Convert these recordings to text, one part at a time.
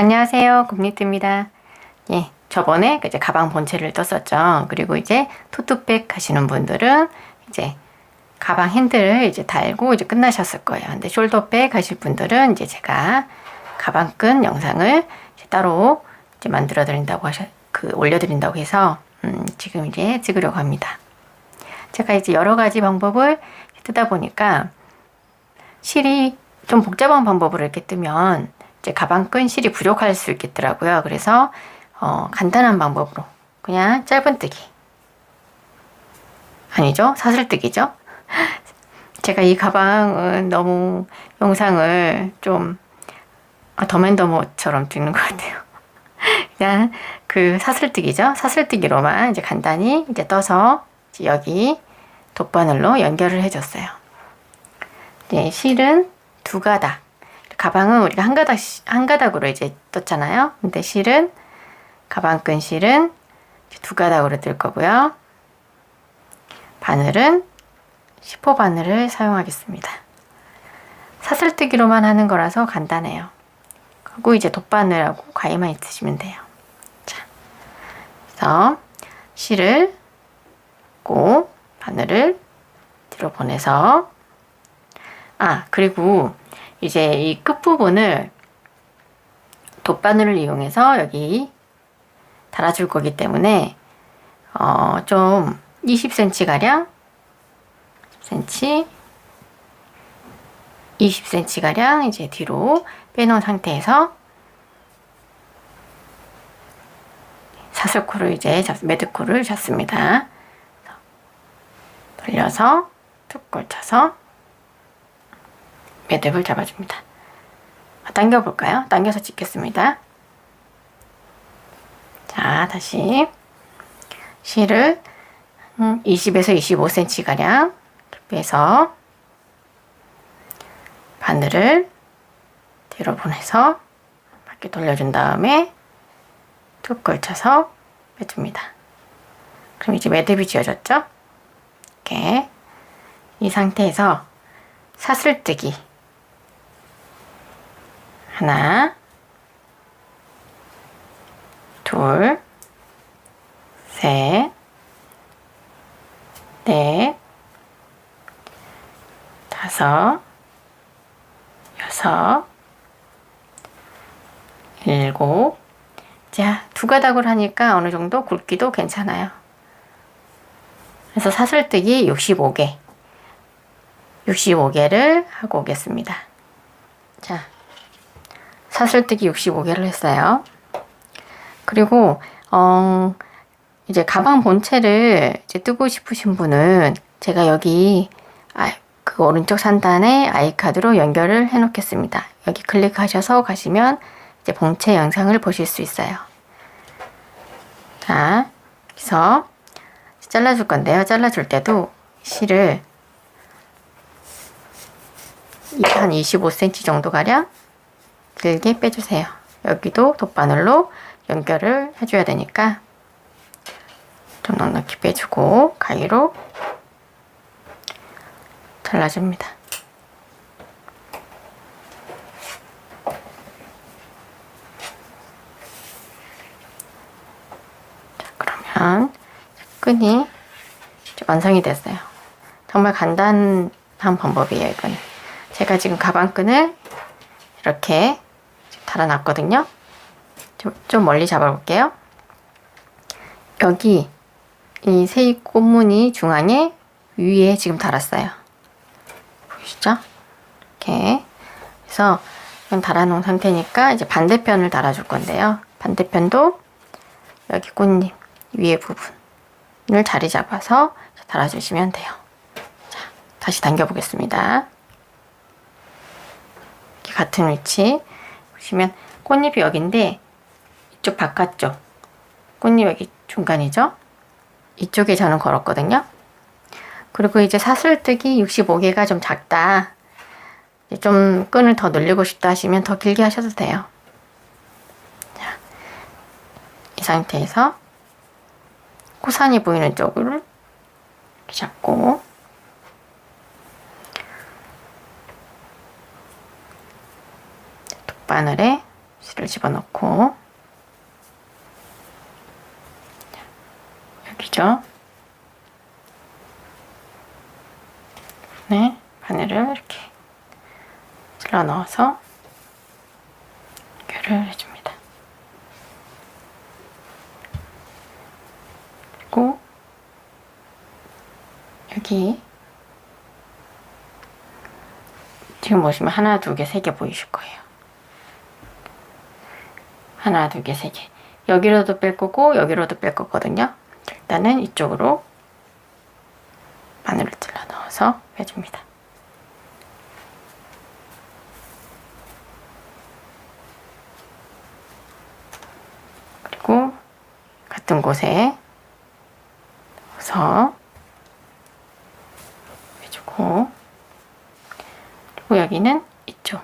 안녕하세요. 굽니트입니다. 예, 저번에 그 이제 가방 본체를 떴었죠. 그리고 이제 토트백 하시는 분들은 이제 가방 핸들을 이제 달고 이제 끝나셨을 거예요. 근데 숄더백 하실 분들은 이제 제가 가방끈 영상을 이제 따로 이제 만들어 드린다고 하셔, 그 올려 드린다고 해서 음, 지금 이제 찍으려고 합니다. 제가 이제 여러 가지 방법을 뜨다 보니까 실이 좀 복잡한 방법으로 이렇게 뜨면 이제 가방끈 실이 부족할 수 있겠더라고요. 그래서 어, 간단한 방법으로 그냥 짧은 뜨기 아니죠? 사슬뜨기죠? 제가 이 가방은 너무 영상을 좀 아, 더맨더머처럼 찍는 것 같아요. 그냥 그 사슬뜨기죠? 사슬뜨기로만 이제 간단히 이제 떠서 이제 여기 돗바늘로 연결을 해줬어요. 이제 실은 두 가닥. 가방은 우리가 한 가닥 한 가닥으로 이제 떴잖아요. 근데 실은 가방끈 실은 두 가닥으로 뜰 거고요. 바늘은 10호 바늘을 사용하겠습니다. 사슬뜨기로만 하는 거라서 간단해요. 그리고 이제 돗바늘하고 가위만 있으시면 돼요. 자, 그래서 실을 꼭 바늘을 뒤로 보내서 아 그리고 이제 이 끝부분을 돗바늘을 이용해서 여기 달아줄 거기 때문에 어, 좀 20cm 가량 10cm 20cm 가량 이제 뒤로 빼놓은 상태에서 사슬코를 이제 매드코를 잡습니다. 돌려서 툭 걸쳐서 매듭을 잡아줍니다. 당겨볼까요? 당겨서 찍겠습니다. 자, 다시 실을 20에서 25cm 가량 빼서 바늘을 뒤로 보내서 바퀴 돌려준 다음에 툭 걸쳐서 빼줍니다. 그럼 이제 매듭이 지어졌죠? 이렇게 이 상태에서 사슬뜨기 하나 둘 셋, 넷, 다섯, 여섯, 일곱. 자, 두 가닥을 하니까 어느 정도 굵기도 괜찮아요. 그래서 사슬뜨기 65개. 65개를 하고 오겠습니다. 자, 사슬뜨기 65개를 했어요. 그리고, 어, 이제 가방 본체를 이제 뜨고 싶으신 분은 제가 여기 아, 그 오른쪽 상단에 아이카드로 연결을 해 놓겠습니다. 여기 클릭하셔서 가시면 이제 본체 영상을 보실 수 있어요. 자, 여기서 잘라줄 건데요. 잘라줄 때도 실을 한 25cm 정도 가량 길게 빼주세요. 여기도 돗바늘로 연결을 해줘야 되니까 좀 넉넉히 빼주고 가위로 잘라줍니다. 자, 그러면 끈이 완성이 됐어요. 정말 간단한 방법이에요, 이거는. 제가 지금 가방끈을 이렇게 달아놨거든요. 좀, 좀 멀리 잡아볼게요. 여기 이 세입 꽃무늬 중앙에 위에 지금 달았어요. 보이시죠? 이렇게. 그래서 달아놓은 상태니까 이제 반대편을 달아줄 건데요. 반대편도 여기 꽃잎 위에 부분을 자리 잡아서 달아주시면 돼요. 자, 다시 당겨보겠습니다. 같은 위치 보시면 꽃잎이 여기인데 이쪽 바깥쪽 꽃잎 여기 중간이죠? 이쪽에 저는 걸었거든요. 그리고 이제 사슬뜨기 65개가 좀 작다. 좀 끈을 더 늘리고 싶다 하시면 더 길게 하셔도 돼요. 자, 이 상태에서 코산이 보이는 이렇게 잡고 바늘에 실을 집어넣고 여기죠. 네, 바늘을 이렇게 찔러 넣어서 연결을 해줍니다. 그리고 여기 지금 보시면 하나, 두 개, 세 개 보이실 거예요. 하나, 두 개, 세 개. 여기로도 뺄 거고 여기로도 뺄 거거든요. 일단은 이쪽으로 바늘을 찔러 넣어서 빼줍니다. 그리고 같은 곳에 넣어서 빼주고 그리고 여기는 이쪽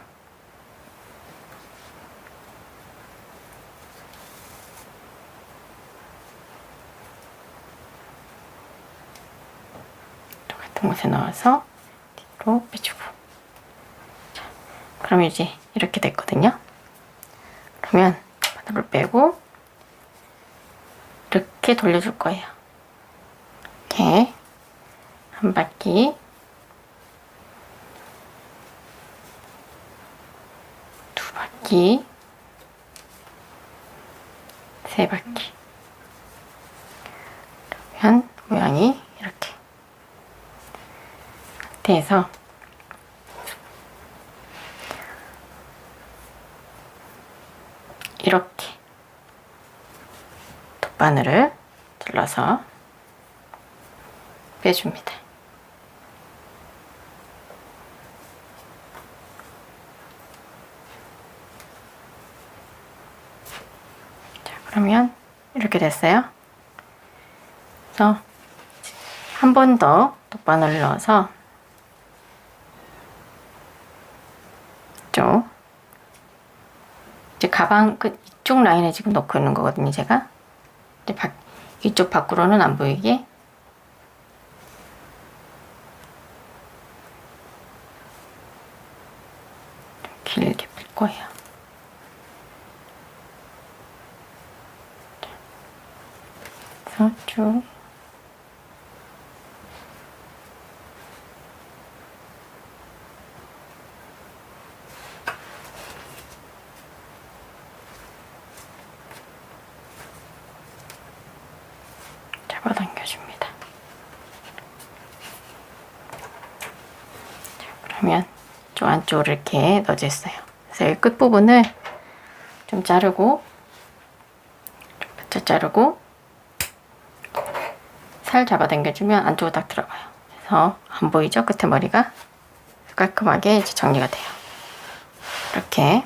또 같은 곳에 넣어서 뒤로 빼주고. 자, 그러면 이제 이렇게 됐거든요. 그러면 바늘을 빼고 이렇게 돌려줄 거예요. 이렇게 한 바퀴. 두 바퀴. 세 바퀴. 그러면 모양이 돼서 이렇게 돗바늘을 둘러서 빼줍니다. 자, 그러면 이렇게 됐어요. 그래서 한 번 더 돗바늘을 넣어서 이쪽 이제 가방 끝 이쪽 라인에 지금 넣고 있는 거거든요, 제가. 이제 밖 이쪽 밖으로는 안 보이게 길게 뺄 거예요. 그래서 쭉 잡아당겨줍니다. 자, 그러면 좀 안쪽으로 이렇게 넣어줬어요. 그래서 여기 끝부분을 좀 자르고 좀 자르고 살 잡아당겨주면 안쪽으로 딱 들어가요. 그래서 안 보이죠? 끝에 머리가 깔끔하게 이제 정리가 돼요. 이렇게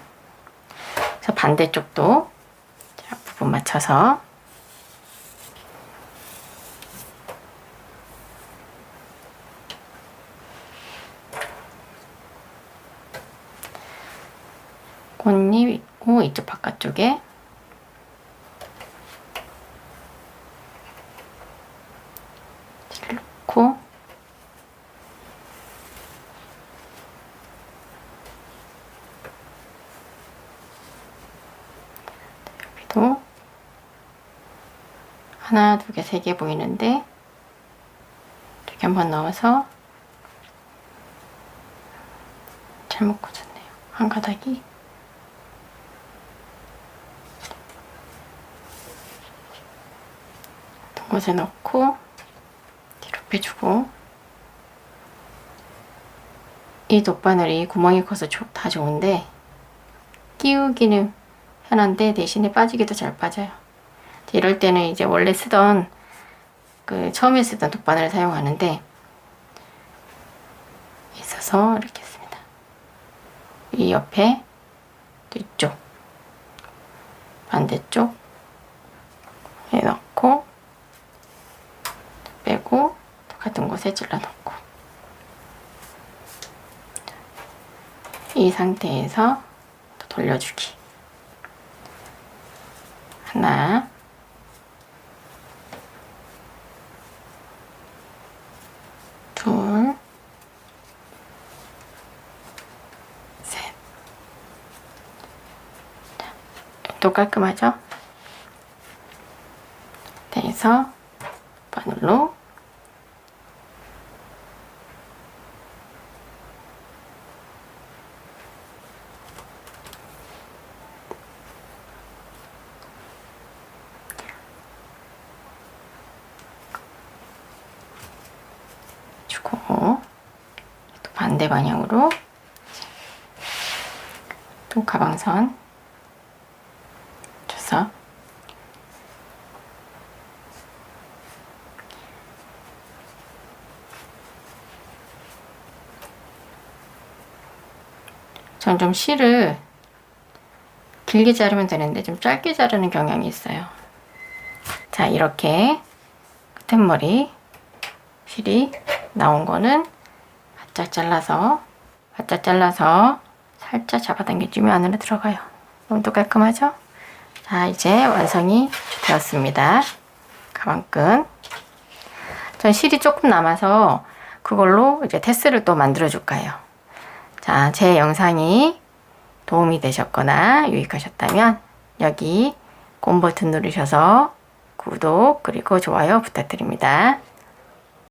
그래서 반대쪽도 자, 부분 맞춰서 꽃잎 있고 이쪽 바깥쪽에. 놓고. 여기도 하나, 두 개, 세 개 보이는데 이렇게 한번 넣어서 잘못 꽂았네요. 한 가닥이 어떤 곳에 넣고 뒤로 빼주고 이 돗바늘이 구멍이 커서 좋- 다 좋은데 끼우기는 편한데 대신에 빠지기도 잘 빠져요. 이럴 때는 이제 원래 쓰던 그 처음에 쓰던 돗바늘을 사용하는데 있어서 이렇게 했습니다. 이 옆에 또 이쪽 반대쪽 에 넣고 빼고 똑같은 곳에 찔러 넣고. 이 상태에서 또 돌려주기. 하나. 또 깔끔하죠? 돼서 바늘로 주고 또 반대 방향으로. 또 가방선. 줘서 전 좀 실을 길게 자르면 되는데 좀 짧게 자르는 경향이 있어요. 자 이렇게 끝머리 실이 나온 거는 바짝 잘라서 바짝 잘라서 살짝 잡아당겨주면 안으로 들어가요. 또 깔끔하죠? 자 이제 완성이 되었습니다. 가방끈. 전 실이 조금 남아서 그걸로 이제 테스를 또 만들어 줄까요? 자, 제 영상이 도움이 되셨거나 유익하셨다면 여기 곰 버튼 누르셔서 구독 그리고 좋아요 부탁드립니다.